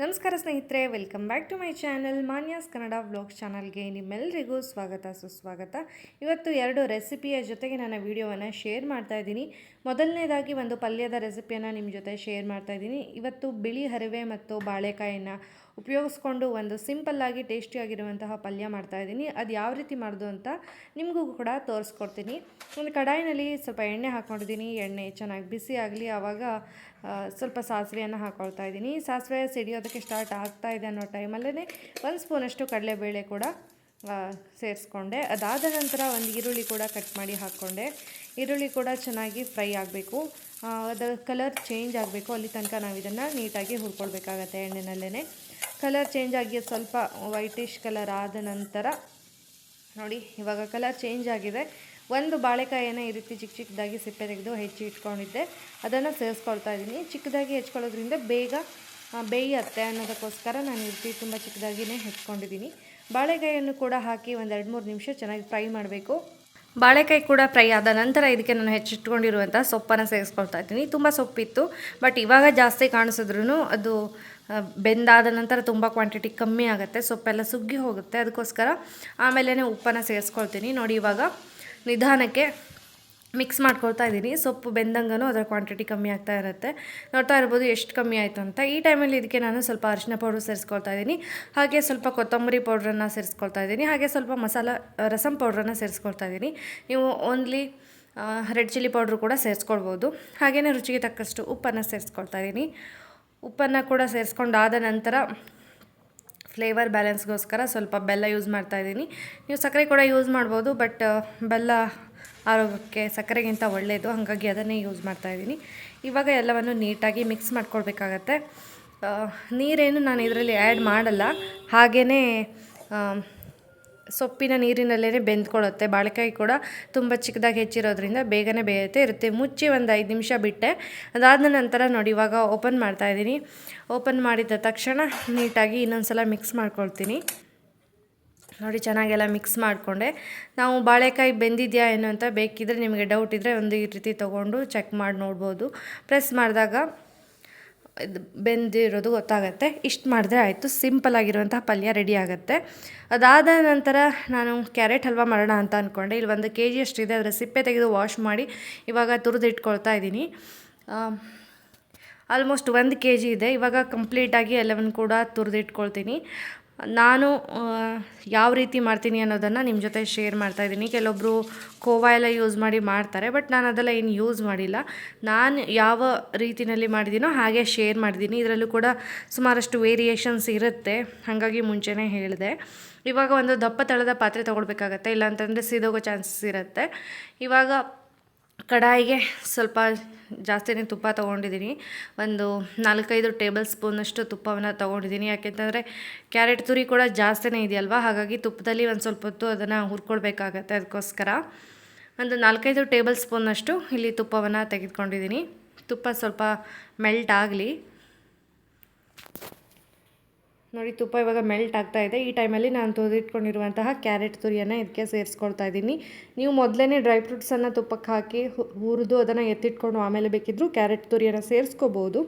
ನಮಸ್ಕಾರ ಸ್ನೇಹಿತರೆ, welcome back to my channel Manya's Kannada vlogs ಚಾನಲ್ಗೆ ನಿಮ್ಮೆಲ್ಲರಿಗೂ ಸ್ವಾಗತ, ಸುಸ್ವಾಗತ. ಇವತ್ತು ಎರಡು ರೆಸಿಪಿಯ ಜೊತೆಗೆ ನಾನು ವಿಡಿಯೋವನ್ನು ಶೇರ್ ಮಾಡ್ತಾ ಇದ್ದೀನಿ. ಮೊದಲನೇದಾಗಿ ಒಂದು ಪಲ್ಯದ ರೆಸಿಪಿಯನ್ನು ನಿಮ್ಮ ಜೊತೆ ಶೇರ್ ಮಾಡ್ತಾ ಇದ್ದೀನಿ. ಇವತ್ತು ಬಿಳಿ ಹರಿವೆ ಮತ್ತು ಬಾಳೆಕಾಯಿನ ಉಪಯೋಗಿಸ್ಕೊಂಡು ಒಂದು ಸಿಂಪಲ್ಲಾಗಿ ಟೇಸ್ಟಿಯಾಗಿರುವಂತಹ ಪಲ್ಯ ಮಾಡ್ತಾ ಇದ್ದೀನಿ. ಅದು ಯಾವ ರೀತಿ ಮಾಡೋದು ಅಂತ ನಿಮಗೂ ಕೂಡ ತೋರಿಸ್ಕೊಡ್ತೀನಿ. ಒಂದು ಕಡಾಯಿನಲ್ಲಿ ಸ್ವಲ್ಪ ಎಣ್ಣೆ ಹಾಕ್ಕೊಂಡಿದ್ದೀನಿ. ಎಣ್ಣೆ ಚೆನ್ನಾಗಿ ಬಿಸಿ ಆಗಲಿ ಆವಾಗ ಸ್ವಲ್ಪ ಸಾಸಿವೆಯನ್ನು ಹಾಕ್ಕೊಳ್ತಾ ಇದ್ದೀನಿ. ಸಾಸಿವೆ ಸಿಡಿಯೋದಕ್ಕೆ ಸ್ಟಾರ್ಟ್ ಆಗ್ತಾ ಇದೆ ಅನ್ನೋ ಟೈಮಲ್ಲೇ ಒಂದು ಸ್ಪೂನಷ್ಟು ಕಡಲೆಬೇಳೆ ಕೂಡ ಸೇರಿಸ್ಕೊಂಡೆ. ಅದಾದ ನಂತರ ಒಂದು ಈರುಳ್ಳಿ ಕೂಡ ಕಟ್ ಮಾಡಿ ಹಾಕ್ಕೊಂಡೆ. ಈರುಳ್ಳಿ ಕೂಡ ಚೆನ್ನಾಗಿ ಫ್ರೈ ಆಗಬೇಕು. ಅದರ ಕಲರ್ ಚೇಂಜ್ ಆಗಬೇಕು. ಅಲ್ಲಿ ತನಕ ನಾವು ಇದನ್ನು ನೀಟಾಗಿ ಹುರ್ಕೊಳ್ಬೇಕಾಗತ್ತೆ ಎಣ್ಣೆನಲ್ಲೇ ಕಲರ್ ಚೇಂಜ್ ಆಗಿ ಸ್ವಲ್ಪ ವೈಟಿಶ್ ಕಲರ್ ಆದ ನಂತರ ನೋಡಿ, ಇವಾಗ ಕಲರ್ ಚೇಂಜ್ ಆಗಿದೆ. ಒಂದು ಬಾಳೆಕಾಯಿಯನ್ನು ಈ ರೀತಿ ಚಿಕ್ಕ ಚಿಕ್ಕದಾಗಿ ಸಿಪ್ಪೆ ತೆಗೆದು ಹೆಚ್ಚಿ ಇಟ್ಕೊಂಡಿದ್ದೆ. ಅದನ್ನು ಸೇರಿಸ್ಕೊಳ್ತಾ ಇದ್ದೀನಿ. ಚಿಕ್ಕದಾಗಿ ಹೆಚ್ಕೊಳ್ಳೋದ್ರಿಂದ ಬೇಗ ಬೇಯತ್ತೆ ಅನ್ನೋದಕ್ಕೋಸ್ಕರ ನಾನು ಈ ರೀತಿ ತುಂಬ ಚಿಕ್ಕದಾಗಿಯೇ ಹೆಚ್ಕೊಂಡಿದ್ದೀನಿ. ಬಾಳೆಕಾಯಿಯನ್ನು ಕೂಡ ಹಾಕಿ ಒಂದು ಎರಡು ಮೂರು ನಿಮಿಷ ಚೆನ್ನಾಗಿ ಫ್ರೈ ಮಾಡಬೇಕು. ಬಾಳೆಕಾಯಿ ಕೂಡ ಫ್ರೈ ಆದ ನಂತರ ಇದಕ್ಕೆ ನಾನು ಹೆಚ್ಚಿಟ್ಕೊಂಡಿರುವಂಥ ಸೊಪ್ಪನ್ನು ಸೇರಿಸ್ಕೊಳ್ತಾ ಇದ್ದೀನಿ. ತುಂಬ ಸೊಪ್ಪಿತ್ತು ಬಟ್ ಇವಾಗ ಜಾಸ್ತಿ ಕಾಣಿಸಿದ್ರೂ ಅದು ಬೆಂದಾದ ನಂತರ ತುಂಬ ಕ್ವಾಂಟಿಟಿ ಕಮ್ಮಿ ಆಗುತ್ತೆ, ಸೊಪ್ಪೆಲ್ಲ ಸುಗ್ಗಿ ಹೋಗುತ್ತೆ. ಅದಕ್ಕೋಸ್ಕರ ಆಮೇಲೆ ಉಪ್ಪನ್ನು ಸೇರಿಸ್ಕೊಳ್ತೀನಿ. ನೋಡಿ ಇವಾಗ ನಿಧಾನಕ್ಕೆ ಮಿಕ್ಸ್ ಮಾಡ್ಕೊಳ್ತಾ ಇದ್ದೀನಿ. ಸೊಪ್ಪು ಬೆಂದಂಗೂ ಅದರ ಕ್ವಾಂಟಿಟಿ ಕಮ್ಮಿ ಆಗ್ತಾ ಇರುತ್ತೆ. ನೋಡ್ತಾ ಇರ್ಬೋದು ಎಷ್ಟು ಕಮ್ಮಿ ಆಯಿತು ಅಂತ. ಈ ಟೈಮಲ್ಲಿ ಇದಕ್ಕೆ ನಾನು ಸ್ವಲ್ಪ ಅರಿಶಿನ ಪೌಡ್ರ್ ಸೇರಿಸ್ಕೊಳ್ತಾ ಇದ್ದೀನಿ. ಹಾಗೆ ಸ್ವಲ್ಪ ಕೊತ್ತಂಬರಿ ಪೌಡ್ರನ್ನು ಸೇರಿಸ್ಕೊಳ್ತಾ ಇದ್ದೀನಿ. ಹಾಗೆ ಸ್ವಲ್ಪ ಮಸಾಲ ರಸಮ್ ಪೌಡ್ರನ್ನು ಸೇರಿಸ್ಕೊಳ್ತಾ ಇದ್ದೀನಿ. ನೀವು ಓನ್ಲಿ ರೆಡ್ ಚಿಲ್ಲಿ ಪೌಡ್ರು ಕೂಡ ಸೇರಿಸ್ಕೊಳ್ಬೋದು. ಹಾಗೆಯೇ ರುಚಿಗೆ ತಕ್ಕಷ್ಟು ಉಪ್ಪನ್ನು ಸೇರಿಸ್ಕೊಳ್ತಾ ಇದ್ದೀನಿ. ಉಪ್ಪನ್ನು ಕೂಡ ಸೇರಿಸ್ಕೊಂಡಾದ ನಂತರ ಫ್ಲೇವರ್ ಬ್ಯಾಲೆನ್ಸ್ಗೋಸ್ಕರ ಸ್ವಲ್ಪ ಬೆಲ್ಲ ಯೂಸ್ ಮಾಡ್ತಾ ಇದ್ದೀನಿ. ನೀವು ಸಕ್ಕರೆ ಕೂಡ ಯೂಸ್ ಮಾಡ್ಬೋದು ಬಟ್ ಬೆಲ್ಲ ಆರೋಗ್ಯಕ್ಕೆ ಸಕ್ಕರೆಗಿಂತ ಒಳ್ಳೆಯದು ಹಾಗಾಗಿ ಅದನ್ನೇ ಯೂಸ್ ಮಾಡ್ತಾ ಇದ್ದೀನಿ. ಇವಾಗ ಎಲ್ಲವನ್ನು ನೀಟಾಗಿ ಮಿಕ್ಸ್ ಮಾಡ್ಕೊಳ್ಬೇಕಾಗತ್ತೆ. ನೀರೇನು ನಾನು ಇದರಲ್ಲಿ ಆ್ಯಡ್ ಮಾಡಲ್ಲ. ಹಾಗೆಯೇ ಸೊಪ್ಪಿನ ನೀರಿನಲ್ಲೇ ಬೆಂದ್ಕೊಳ್ಳುತ್ತೆ. ಬಾಳೆಕಾಯಿ ಕೂಡ ತುಂಬ ಚಿಕ್ಕದಾಗಿ ಹೆಚ್ಚಿರೋದ್ರಿಂದ ಬೇಗನೆ ಬೇಯುತ್ತೆ, ಇರುತ್ತೆ. ಮುಚ್ಚಿ ಒಂದು ಐದು ನಿಮಿಷ ಬಿಟ್ಟೆ. ಅದಾದ ನಂತರ ನೋಡಿ, ಇವಾಗ ಓಪನ್ ಮಾಡ್ತಾ ಇದ್ದೀನಿ. ಓಪನ್ ಮಾಡಿದ ತಕ್ಷಣ ನೀಟಾಗಿ ಇನ್ನೊಂದು ಸಲ ಮಿಕ್ಸ್ ಮಾಡ್ಕೊಳ್ತೀನಿ. ನೋಡಿ, ಚೆನ್ನಾಗೆಲ್ಲ ಮಿಕ್ಸ್ ಮಾಡಿಕೊಂಡೆ. ನಾವು ಬಾಳೆಕಾಯಿ ಬೆಂದಿದೆಯಾ ಏನು ಅಂತ ಬೇಕಿದ್ರೆ ನಿಮಗೆ ಡೌಟ್ ಇದ್ದರೆ ಒಂದು ಈ ರೀತಿ ತೊಗೊಂಡು ಚೆಕ್ ಮಾಡಿ ನೋಡ್ಬೋದು. ಪ್ರೆಸ್ ಮಾಡಿದಾಗ ಇದು ಬೆಂದಿರೋದು ಗೊತ್ತಾಗುತ್ತೆ. ಇಷ್ಟು ಮಾಡಿದ್ರೆ ಆಯಿತು. ಸಿಂಪಲ್ ಆಗಿರುವಂತಹ ಪಲ್ಯ ರೆಡಿ ಆಗುತ್ತೆ. ಅದಾದ ನಂತರ ನಾನು ಕ್ಯಾರೆಟ್ ಹಲ್ವಾ ಮಾಡೋಣ ಅಂತ ಅಂದ್ಕೊಂಡೆ ಇಲ್ಲಿ ಒಂದು ಕೆ ಜಿ ಅಷ್ಟಿದೆ ಅದರ ಸಿಪ್ಪೆ ತೆಗೆದು ವಾಶ್ ಮಾಡಿ ಇವಾಗ ತುರಿದು ಇಟ್ಕೊಳ್ತಾ ಇದ್ದೀನಿ ಆಲ್ಮೋಸ್ಟ್ ಒಂದು ಕೆ ಜಿ ಇದೆ. ಇವಾಗ ಕಂಪ್ಲೀಟಾಗಿ ಎಲ್ಲವನ್ನು ಕೂಡ ತುರಿದು ಇಟ್ಕೊಳ್ತೀನಿ ನಾನು ಯಾವ ರೀತಿ ಮಾಡ್ತೀನಿ ಅನ್ನೋದನ್ನು ನಿಮ್ಮ ಜೊತೆ ಶೇರ್ ಮಾಡ್ತಾ ಇದ್ದೀನಿ. ಕೆಲವೊಬ್ಬರು ಕೋವಾ ಎಲ್ಲ ಯೂಸ್ ಮಾಡಿ ಮಾಡ್ತಾರೆ ಬಟ್ ನಾನು ಅದೆಲ್ಲ ಏನು ಯೂಸ್ ಮಾಡಿಲ್ಲ. ನಾನು ಯಾವ ರೀತಿಯಲ್ಲಿ ಮಾಡಿದ್ದೀನೋ ಹಾಗೆ ಶೇರ್ ಮಾಡಿದ್ದೀನಿ ಇದರಲ್ಲೂ ಕೂಡ ಸುಮಾರಷ್ಟು ವೇರಿಯೇಷನ್ಸ್ ಇರುತ್ತೆ. ಹಾಗಾಗಿ ಮುಂಚೆನೇ ಹೇಳಿದೆ. ಇವಾಗ ಒಂದು ದಪ್ಪ ತಳದ ಪಾತ್ರೆ ತೊಗೊಳ್ಬೇಕಾಗತ್ತೆ, ಇಲ್ಲಾಂತಂದರೆ ಸಿದೋಗೋ ಚಾನ್ಸಸ್ ಇರುತ್ತೆ. ಇವಾಗ ಕಡಾಯಿಗೆ ಸ್ವಲ್ಪ ಜಾಸ್ತಿನೇ ತುಪ್ಪ ತೊಗೊಂಡಿದ್ದೀನಿ. ಒಂದು ನಾಲ್ಕೈದು ಟೇಬಲ್ ಸ್ಪೂನಷ್ಟು ತುಪ್ಪವನ್ನು ತೊಗೊಂಡಿದ್ದೀನಿ. ಯಾಕೆಂತಂದರೆ ಕ್ಯಾರೆಟ್ ತುರಿ ಕೂಡ ಜಾಸ್ತಿನೇ ಇದೆಯಲ್ವಾ? ಹಾಗಾಗಿ ತುಪ್ಪದಲ್ಲಿ ಒಂದು ಸ್ವಲ್ಪ ಹೊತ್ತು ಅದನ್ನು ಹುರ್ಕೊಳ್ಬೇಕಾಗತ್ತೆ ಅದಕ್ಕೋಸ್ಕರ. ಒಂದು ನಾಲ್ಕೈದು ಟೇಬಲ್ ಸ್ಪೂನಷ್ಟು ಇಲ್ಲಿ ತುಪ್ಪವನ್ನು ತೆಗೆದುಕೊಂಡಿದ್ದೀನಿ. ತುಪ್ಪ ಸ್ವಲ್ಪ ಮೆಲ್ಟ್ ಆಗಲಿ. ನೋಡಿ, ತುಪ್ಪ ಇವಾಗ ಮೆಲ್ಟ್ ಆಗ್ತಾ ಇದೆ. ಈ ಟೈಮಲ್ಲಿ ನಾನು ತುರಿದಿಟ್ಕೊಂಡಿರುವಂತಹ ಕ್ಯಾರೆಟ್ ತುರಿಯನ್ನು ಇದಕ್ಕೆ ಸೇರಿಸ್ಕೊಳ್ತಾ ಇದ್ದೀನಿ. ನೀವು ಮೊದಲೇ ಡ್ರೈ ಫ್ರೂಟ್ಸನ್ನು ತುಪ್ಪಕ್ಕೆ ಹಾಕಿ ಹುರಿದು ಅದನ್ನು ಎತ್ತಿಟ್ಕೊಂಡು ಆಮೇಲೆ ಬೇಕಿದ್ದರೂ ಕ್ಯಾರೆಟ್ ತುರಿಯನ್ನು ಸೇರಿಸ್ಕೋಬೋದು.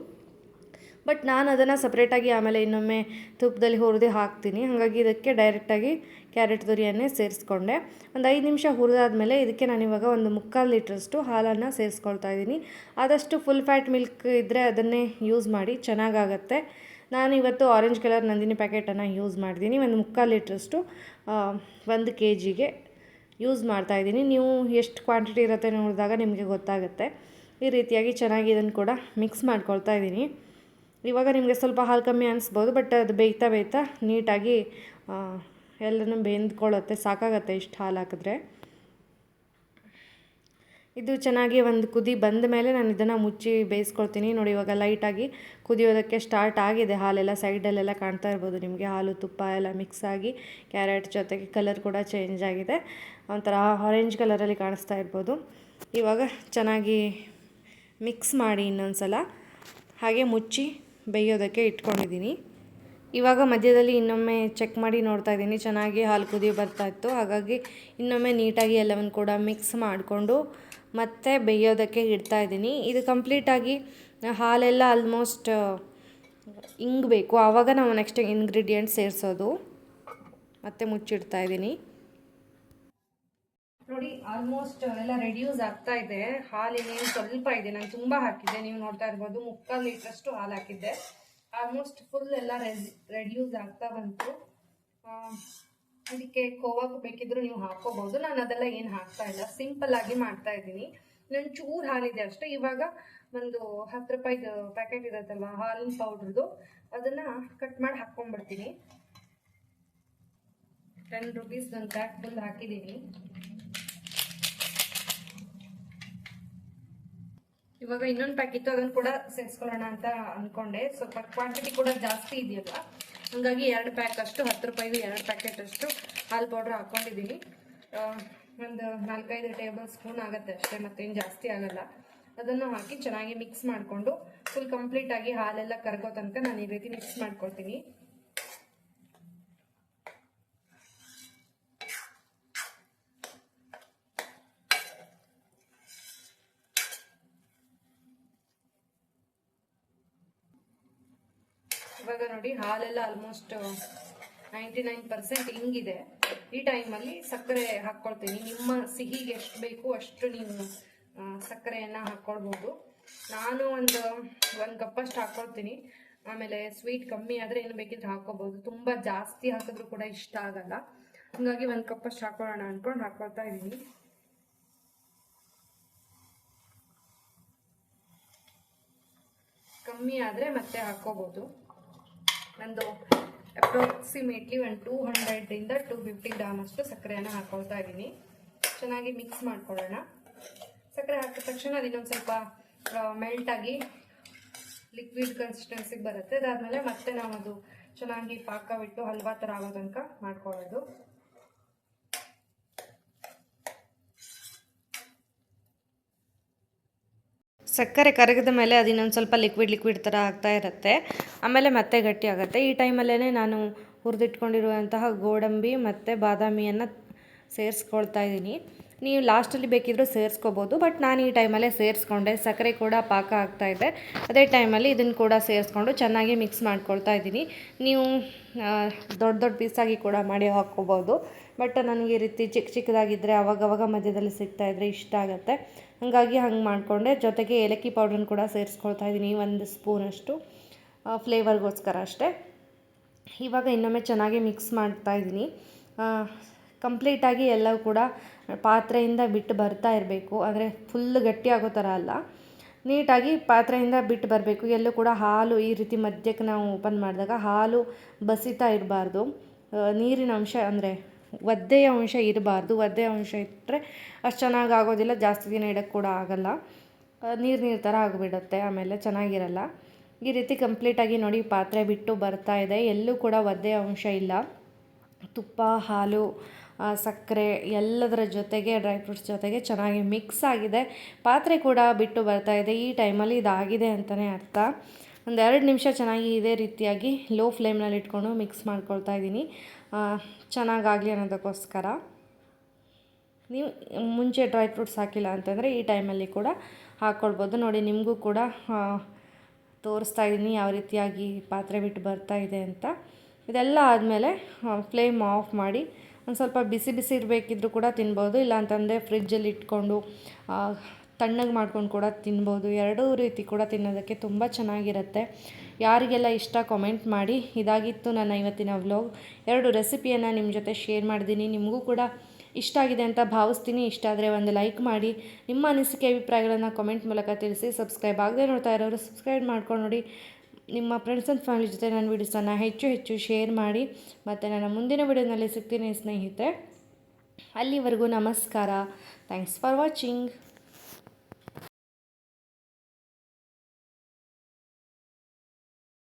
ಬಟ್ ನಾನು ಅದನ್ನು ಸಪ್ರೇಟಾಗಿ ಆಮೇಲೆ ಇನ್ನೊಮ್ಮೆ ತುಪ್ಪದಲ್ಲಿ ಹುರಿದು ಹಾಕ್ತೀನಿ. ಹಾಗಾಗಿ ಇದಕ್ಕೆ ಡೈರೆಕ್ಟಾಗಿ ಕ್ಯಾರೆಟ್ ತುರಿಯನ್ನೇ ಸೇರಿಸ್ಕೊಂಡೆ. ಒಂದು ಐದು ನಿಮಿಷ ಹುರಿದಾದ್ಮೇಲೆ ಇದಕ್ಕೆ ನಾನು ಇವಾಗ ಒಂದು ಮುಕ್ಕಾಲು ಲೀಟ್ರಷ್ಟು ಹಾಲನ್ನು ಸೇರಿಸ್ಕೊಳ್ತಾ ಇದ್ದೀನಿ. ಆದಷ್ಟು ಫುಲ್ ಫ್ಯಾಟ್ ಮಿಲ್ಕ್ ಇದ್ದರೆ ಅದನ್ನೇ ಯೂಸ್ ಮಾಡಿ ಚೆನ್ನಾಗಾಗತ್ತೆ. ನಾನು ಇವತ್ತು ಆರೆಂಜ್ ಕಲರ್ ನಂದಿನಿ ಪ್ಯಾಕೆಟನ್ನು ಯೂಸ್ ಮಾಡಿದ್ದೀನಿ ಒಂದು ಮುಕ್ಕಾಲು ಲೀಟ್ರಷ್ಟು ಒಂದು ಕೆ ಜಿಗೆ ಯೂಸ್ ಮಾಡ್ತಾಯಿದ್ದೀನಿ ನೀವು ಎಷ್ಟು ಕ್ವಾಂಟಿಟಿ ಇರುತ್ತೆ ನೋಡಿದಾಗ ನಿಮಗೆ ಗೊತ್ತಾಗುತ್ತೆ. ಈ ರೀತಿಯಾಗಿ ಚೆನ್ನಾಗಿ ಇದನ್ನು ಕೂಡ ಮಿಕ್ಸ್ ಮಾಡ್ಕೊಳ್ತಾ ಇದ್ದೀನಿ. ಇವಾಗ ನಿಮಗೆ ಸ್ವಲ್ಪ ಹಾಲು ಕಮ್ಮಿ ಅನಿಸ್ಬೋದು ಬಟ್ ಅದು ಬೇಯ್ತಾ ಬೇಯ್ತಾ ನೀಟಾಗಿ ಎಲ್ಲನೂ ಬೆಂದ್ಕೊಳ್ಳುತ್ತೆ. ಸಾಕಾಗತ್ತೆ ಇಷ್ಟು ಹಾಲು ಹಾಕಿದ್ರೆ. ಇದು ಚೆನ್ನಾಗಿ ಒಂದು ಕುದಿ ಬಂದ ಮೇಲೆ ನಾನು ಇದನ್ನು ಮುಚ್ಚಿ ಬೇಯಿಸ್ಕೊಳ್ತೀನಿ. ನೋಡಿ, ಇವಾಗ ಲೈಟಾಗಿ ಕುದಿಯೋದಕ್ಕೆ ಸ್ಟಾರ್ಟ್ ಆಗಿದೆ. ಹಾಲೆಲ್ಲ ಸೈಡಲ್ಲೆಲ್ಲ ಕಾಣ್ತಾ ಇರ್ಬೋದು ನಿಮಗೆ. ಹಾಲು, ತುಪ್ಪ ಎಲ್ಲ ಮಿಕ್ಸ್ ಆಗಿ ಕ್ಯಾರೆಟ್ ಜೊತೆಗೆ ಕಲರ್ ಕೂಡ ಚೇಂಜ್ ಆಗಿದೆ. ಒಂಥರ ಆರೆಂಜ್ ಕಲರಲ್ಲಿ ಕಾಣಿಸ್ತಾ ಇರ್ಬೋದು. ಇವಾಗ ಚೆನ್ನಾಗಿ ಮಿಕ್ಸ್ ಮಾಡಿ ಇನ್ನೊಂದು ಸಲ ಹಾಗೆ ಮುಚ್ಚಿ ಬೇಯೋದಕ್ಕೆ ಇಟ್ಕೊಂಡಿದ್ದೀನಿ. ಇವಾಗ ಮಧ್ಯದಲ್ಲಿ ಇನ್ನೊಮ್ಮೆ ಚೆಕ್ ಮಾಡಿ ನೋಡ್ತಾ ಇದ್ದೀನಿ. ಚೆನ್ನಾಗಿ ಹಾಲು ಕುದಿ ಬರ್ತಾ ಇತ್ತು. ಹಾಗಾಗಿ ಇನ್ನೊಮ್ಮೆ ನೀಟಾಗಿ ಎಲ್ಲವನ್ನು ಕೂಡ ಮಿಕ್ಸ್ ಮಾಡಿಕೊಂಡು ಮತ್ತೆ ಬೇಯೋದಕ್ಕೆ ಇಡ್ತಾ ಇದ್ದೀನಿ. ಇದು ಕಂಪ್ಲೀಟಾಗಿ ಹಾಲೆಲ್ಲ ಆಲ್ಮೋಸ್ಟ್ ಬೇಕು ಆವಾಗ ನಾವು ನೆಕ್ಸ್ಟ್ ಇಂಗ್ರೀಡಿಯೆಂಟ್ ಸೇರಿಸೋದು. ಮತ್ತೆ ಮುಚ್ಚಿಡ್ತಾ ಇದ್ದೀನಿ. ನೋಡಿ ಆಲ್ಮೋಸ್ಟ್ ಎಲ್ಲ ರೆಡ್ಯೂಸ್ ಆಗ್ತಾ ಇದೆ. ಹಾಲಿನೇನು ಸ್ವಲ್ಪ ಇದೆ. ನಾನು ತುಂಬ ಹಾಕಿದ್ದೆ. ನೀವು ನೋಡ್ತಾ ಇರ್ಬೋದು, ಮುಕ್ಕಾಲು ಲೀಟ್ರಷ್ಟು ಹಾಲು ಹಾಕಿದ್ದೆ. ಆಲ್ಮೋಸ್ಟ್ ಫುಲ್ ಎಲ್ಲ ರೆಡ್ಯೂಸ್ ಆಗ್ತಾ ಬಂತು. ಇದಕ್ಕೆ ಕೋವಾಕ್ ಬೇಕಿದ್ರು ನೀವು ಹಾಕೋಬಹುದು. ನಾನು ಅದೆಲ್ಲ ಏನು ಹಾಕ್ತಾ ಇಲ್ಲ. ಸಿಂಪಲ್ ಆಗಿ ಮಾಡ್ತಾ ಇದ್ದೀನಿ. ನಾನು ಚೂರು ಹಾಲಿದೆ ಅಷ್ಟೇ. ಇವಾಗ ಒಂದು ಹತ್ತು ರೂಪಾಯಿದು ಪ್ಯಾಕೆಟ್ ಇರುತ್ತಲ್ವ ಹಾಲಿನ ಪೌಡ್ರದು ಅದನ್ನ ಕಟ್ ಮಾಡಿ ಹಾಕ್ಕೊಂಡ್ಬಿಡ್ತೀನಿ ಟೆನ್ ರುಪೀಸ್ ಒಂದು ಪ್ಯಾಕ್ ಫುಲ್ ಹಾಕಿದ್ದೀನಿ ಇವಾಗ ಇನ್ನೊಂದು ಪ್ಯಾಕೆಟ್ ಅದನ್ನು ಕೂಡ ಸೇರಿಸ್ಕೊಳ್ಳೋಣ ಅಂತ ಅನ್ಕೊಂಡೆ. ಸ್ವಲ್ಪ ಕ್ವಾಂಟಿಟಿ ಕೂಡ ಜಾಸ್ತಿ ಇದೆಯಲ್ಲ? ಹಂಗಾಗಿ ಎರಡು ಪ್ಯಾಕ್ ಅಷ್ಟು, ಹತ್ತು ರೂಪಾಯಿದು ಎರಡು ಪ್ಯಾಕೆಟ್ ಅಷ್ಟು ಹಾಲು ಪೌಡ್ರ್ ಹಾಕ್ಕೊಂಡಿದ್ದೀನಿ ಒಂದು ನಾಲ್ಕೈದು ಟೇಬಲ್ ಸ್ಪೂನ್ ಆಗುತ್ತೆ ಅಷ್ಟೇ, ಮತ್ತೇನು ಜಾಸ್ತಿ ಆಗಲ್ಲ. ಅದನ್ನು ಹಾಕಿ ಚೆನ್ನಾಗಿ ಮಿಕ್ಸ್ ಮಾಡಿಕೊಂಡು ಫುಲ್ ಕಂಪ್ಲೀಟಾಗಿ ಹಾಲೆಲ್ಲ ಕರಗೋ ತನಕ ನಾನು ಈ ರೀತಿ ಮಿಕ್ಸ್ ಮಾಡ್ಕೊಳ್ತೀನಿ. ಇವಾಗ ನೋಡಿ ಹಾಲೆಲ್ಲ ಆಲ್ಮೋಸ್ಟ್ ನೈಂಟಿ ನೈನ್ ಪರ್ಸೆಂಟ್ ಹಿಂಗಿದೆ ಈ ಟೈಮಲ್ಲಿ ಸಕ್ಕರೆ ಹಾಕ್ಕೊಳ್ತೀನಿ ನಿಮ್ಮ ಸಿಹಿಗೆ ಎಷ್ಟು ಬೇಕು ಅಷ್ಟು ನೀವು ಸಕ್ಕರೆಯನ್ನು ಹಾಕ್ಕೊಳ್ಬೋದು ನಾನು ಒಂದು ಒಂದು ಕಪ್ಪಷ್ಟು ಹಾಕ್ಕೊಳ್ತೀನಿ ಆಮೇಲೆ ಸ್ವೀಟ್ ಕಮ್ಮಿ ಆದರೆ ಏನು ಬೇಕಿದ್ರೆ ಹಾಕ್ಕೋಬೋದು ತುಂಬ ಜಾಸ್ತಿ ಹಾಕಿದ್ರೂ ಕೂಡ ಇಷ್ಟ ಆಗಲ್ಲ. ಹಾಗಾಗಿ ಒಂದು ಕಪ್ಪಷ್ಟು ಹಾಕೊಳ್ಳೋಣ ಅಂದ್ಕೊಂಡು ಹಾಕ್ಕೊಳ್ತಾ ಇದ್ದೀನಿ. ಕಮ್ಮಿ ಆದರೆ ಮತ್ತೆ ಹಾಕ್ಕೋಬೋದು ಒಂದು ಅಪ್ರಾಕ್ಸಿಮೇಟ್ಲಿ ಒಂದು ಟೂ ಹಂಡ್ರೆಡಿಂದ ಟೂ ಫಿಫ್ಟಿ ಗ್ರಾಮ್ ಅಷ್ಟು ಸಕ್ಕರೆಯನ್ನು ಹಾಕೊಳ್ತಾ ಇದ್ದೀನಿ. ಚೆನ್ನಾಗಿ ಮಿಕ್ಸ್ ಮಾಡ್ಕೊಳ್ಳೋಣ. ಸಕ್ಕರೆ ಹಾಕಿದ ತಕ್ಷಣ ಅದಿನ್ನೊಂದು ಸ್ವಲ್ಪ ಮೆಲ್ಟಾಗಿ ಲಿಕ್ವಿಡ್ ಕನ್ಸಿಸ್ಟೆನ್ಸಿಗೆ ಬರುತ್ತೆ. ಅದಾದಮೇಲೆ ಮತ್ತೆ ನಾವು ಅದು ಚೆನ್ನಾಗಿ ಪಾಕ ಬಿಟ್ಟು ಹಲ್ವಾ ಥರ ಆಗೋ ತನಕ ಮಾಡ್ಕೊಳ್ಳೋದು. ಸಕ್ಕರೆ ಕರಗಿದ ಮೇಲೆ ಅದಿನ್ನೊಂದು ಸ್ವಲ್ಪ ಲಿಕ್ವಿಡ್ ಲಿಕ್ವಿಡ್ ಥರ ಆಗ್ತಾ ಇರುತ್ತೆ. ಆಮೇಲೆ ಮತ್ತೆ ಗಟ್ಟಿ ಆಗುತ್ತೆ. ಈ ಟೈಮಲ್ಲೇ ನಾನು ಹುರಿದಿಟ್ಕೊಂಡಿರುವಂತಹ ಗೋಡಂಬಿ ಮತ್ತು ಬಾದಾಮಿಯನ್ನು ಸೇರಿಸ್ಕೊಳ್ತಾ ಇದ್ದೀನಿ ನೀವು ಲಾಸ್ಟಲ್ಲಿ ಬೇಕಿದ್ದರೂ ಸೇರಿಸ್ಕೋಬೋದು, ಬಟ್ ನಾನು ಈ ಟೈಮಲ್ಲೇ ಸೇರಿಸ್ಕೊಂಡೆ. ಸಕ್ಕರೆ ಕೂಡ ಪಾಕ ಆಗ್ತಾ ಇದೆ. ಅದೇ ಟೈಮಲ್ಲಿ ಇದನ್ನು ಕೂಡ ಸೇರಿಸ್ಕೊಂಡು ಚೆನ್ನಾಗಿ ಮಿಕ್ಸ್ ಮಾಡ್ಕೊಳ್ತಾ ಇದ್ದೀನಿ ನೀವು ದೊಡ್ಡ ದೊಡ್ಡ ಪೀಸಾಗಿ ಕೂಡ ಮಾಡಿ ಹಾಕ್ಕೋಬೋದು. ಬಟ್ ನನಗೆ ಈ ರೀತಿ ಚಿಕ್ಕ ಚಿಕ್ಕದಾಗಿದ್ದರೆ ಅವಾಗವಾಗ ಮಧ್ಯದಲ್ಲಿ ಸಿಗ್ತಾ ಇದ್ದರೆ ಇಷ್ಟ ಆಗುತ್ತೆ. ಹಾಗಾಗಿ ಹಂಗೆ ಮಾಡಿಕೊಂಡೆ. ಜೊತೆಗೆ ಏಲಕ್ಕಿ ಪೌಡ್ರನ್ನ ಕೂಡ ಸೇರಿಸ್ಕೊಳ್ತಾ ಇದ್ದೀನಿ ಒಂದು ಸ್ಪೂನಷ್ಟು ಫ್ಲೇವರ್ಗೋಸ್ಕರ ಅಷ್ಟೇ. ಇವಾಗ ಇನ್ನೊಮ್ಮೆ ಚೆನ್ನಾಗಿ ಮಿಕ್ಸ್ ಮಾಡ್ತಾ ಇದ್ದೀನಿ. ಕಂಪ್ಲೀಟಾಗಿ ಎಲ್ಲವೂ ಕೂಡ ಪಾತ್ರೆಯಿಂದ ಬಿಟ್ಟು ಬರ್ತಾ ಇರಬೇಕು. ಅಂದರೆ ಫುಲ್ ಗಟ್ಟಿ ಆಗೋ ಥರ ಅಲ್ಲ. ನೀಟಾಗಿ ಪಾತ್ರೆಯಿಂದ ಬಿಟ್ಟು ಬರಬೇಕು. ಎಲ್ಲೂ ಕೂಡ ಹಾಲು ಈ ರೀತಿ ಮಧ್ಯಕ್ಕೆ ನಾವು ಓಪನ್ ಮಾಡಿದಾಗ ಹಾಲು ಬಸಿತಾ ಇರಬಾರ್ದು. ನೀರಿನ ಅಂಶ ಅಂದರೆ ಒದ್ದೆಯ ಅಂಶ ಇರಬಾರ್ದು. ಒದ್ದೆಯ ಅಂಶ ಇಟ್ಟರೆ ಅಷ್ಟು ಚೆನ್ನಾಗಿ ಆಗೋದಿಲ್ಲ. ಜಾಸ್ತಿ ದಿನ ಇಡೋಕ್ಕೆ ಕೂಡ ಆಗಲ್ಲ. ನೀರು ನೀರು ಥರ ಆಗಿಬಿಡುತ್ತೆ. ಆಮೇಲೆ ಚೆನ್ನಾಗಿರಲ್ಲ. ಈ ರೀತಿ ಕಂಪ್ಲೀಟಾಗಿ ನೋಡಿ ಪಾತ್ರೆ ಬಿಟ್ಟು ಬರ್ತಾ ಇದೆ. ಎಲ್ಲೂ ಕೂಡ ಒದ್ದೆ ಅಂಶ ಇಲ್ಲ. ತುಪ್ಪ, ಹಾಲು ಸಕ್ಕರೆ ಎಲ್ಲದರ ಜೊತೆಗೆ ಡ್ರೈ ಫ್ರೂಟ್ಸ್ ಜೊತೆಗೆ ಚೆನ್ನಾಗಿ ಮಿಕ್ಸ್ ಆಗಿದೆ. ಪಾತ್ರೆ ಕೂಡ ಬಿಟ್ಟು ಬರ್ತಾ ಇದೆ. ಈ ಟೈಮಲ್ಲಿ ಇದಾಗಿದೆ ಅಂತಲೇ ಅರ್ಥ. ಒಂದು ಎರಡು ನಿಮಿಷ ಚೆನ್ನಾಗಿ ಇದೇ ರೀತಿಯಾಗಿ ಲೋ ಫ್ಲೇಮ್ನಲ್ಲಿ ಇಟ್ಕೊಂಡು ಮಿಕ್ಸ್ ಮಾಡ್ಕೊಳ್ತಾ ಇದ್ದೀನಿ. ಚೆನ್ನಾಗಾಗಲಿ ಅನ್ನೋದಕ್ಕೋಸ್ಕರ. ನೀವು ಮುಂಚೆ ಡ್ರೈ ಫ್ರೂಟ್ಸ್ ಹಾಕಿಲ್ಲ ಅಂತಂದರೆ ಈ ಟೈಮಲ್ಲಿ ಕೂಡ ಹಾಕ್ಕೊಳ್ಬೋದು ನೋಡಿ, ನಿಮಗೂ ಕೂಡ ತೋರಿಸ್ತಾ ಇದ್ದೀನಿ ಯಾವ ರೀತಿಯಾಗಿ ಪಾತ್ರೆ ಬಿಟ್ಟು ಬರ್ತಾ ಇದೆ ಅಂತ. ಇದೆಲ್ಲ ಆದಮೇಲೆ ಫ್ಲೇಮ್ ಆಫ್ ಮಾಡಿ, ಒಂದು ಸ್ವಲ್ಪ ಬಿಸಿ ಬಿಸಿ ಇರಬೇಕಿದ್ರೂ ಕೂಡ ತಿನ್ಬೋದು. ಇಲ್ಲ ಅಂತಂದರೆ ಫ್ರಿಜ್ಜಲ್ಲಿ ಇಟ್ಕೊಂಡು ತಣ್ಣಗೆ ಮಾಡ್ಕೊಂಡು ಕೂಡ ತಿನ್ಬೋದು. ಎರಡೂ ರೀತಿ ಕೂಡ ತಿನ್ನೋದಕ್ಕೆ ತುಂಬ ಚೆನ್ನಾಗಿರುತ್ತೆ. ಯಾರಿಗೆಲ್ಲ ಇಷ್ಟ ಕಾಮೆಂಟ್ ಮಾಡಿ. ಇದಾಗಿತ್ತು ನನ್ನ ಇವತ್ತಿನ ವ್ಲಾಗ್ ಎರಡು ರೆಸಿಪಿಯನ್ನು ನಿಮ್ಮ ಜೊತೆ ಶೇರ್ ಮಾಡಿದ್ದೀನಿ ನಿಮಗೂ ಕೂಡ ಇಷ್ಟ ಆಗಿದೆ ಅಂತ ಭಾವಿಸ್ತೀನಿ. ಇಷ್ಟ ಆದರೆ ಒಂದು ಲೈಕ್ ಮಾಡಿ. ನಿಮ್ಮ ಅನಿಸಿಕೆ, ಅಭಿಪ್ರಾಯಗಳನ್ನು ಕಾಮೆಂಟ್ ಮೂಲಕ ತಿಳಿಸಿ. ಸಬ್ಸ್ಕ್ರೈಬ್ ಆಗದೆ ನೋಡ್ತಾ ಇರೋರು ಸಬ್ಸ್ಕ್ರೈಬ್ ಮಾಡ್ಕೊಂಡು ನೋಡಿ. ನಿಮ್ಮ ಫ್ರೆಂಡ್ಸ್ ಆ್ಯಂಡ್ ಫ್ಯಾಮಿಲಿ ಜೊತೆ ನನ್ನ ವೀಡಿಯೋಸನ್ನು ಹೆಚ್ಚು ಹೆಚ್ಚು ಶೇರ್ ಮಾಡಿ. ಮತ್ತು ನನ್ನ ಮುಂದಿನ ವಿಡಿಯೋನಲ್ಲಿ ಸಿಗ್ತೀನಿ ಸ್ನೇಹಿತರೆ. ಅಲ್ಲಿವರೆಗೂ ನಮಸ್ಕಾರ. Thanks for watching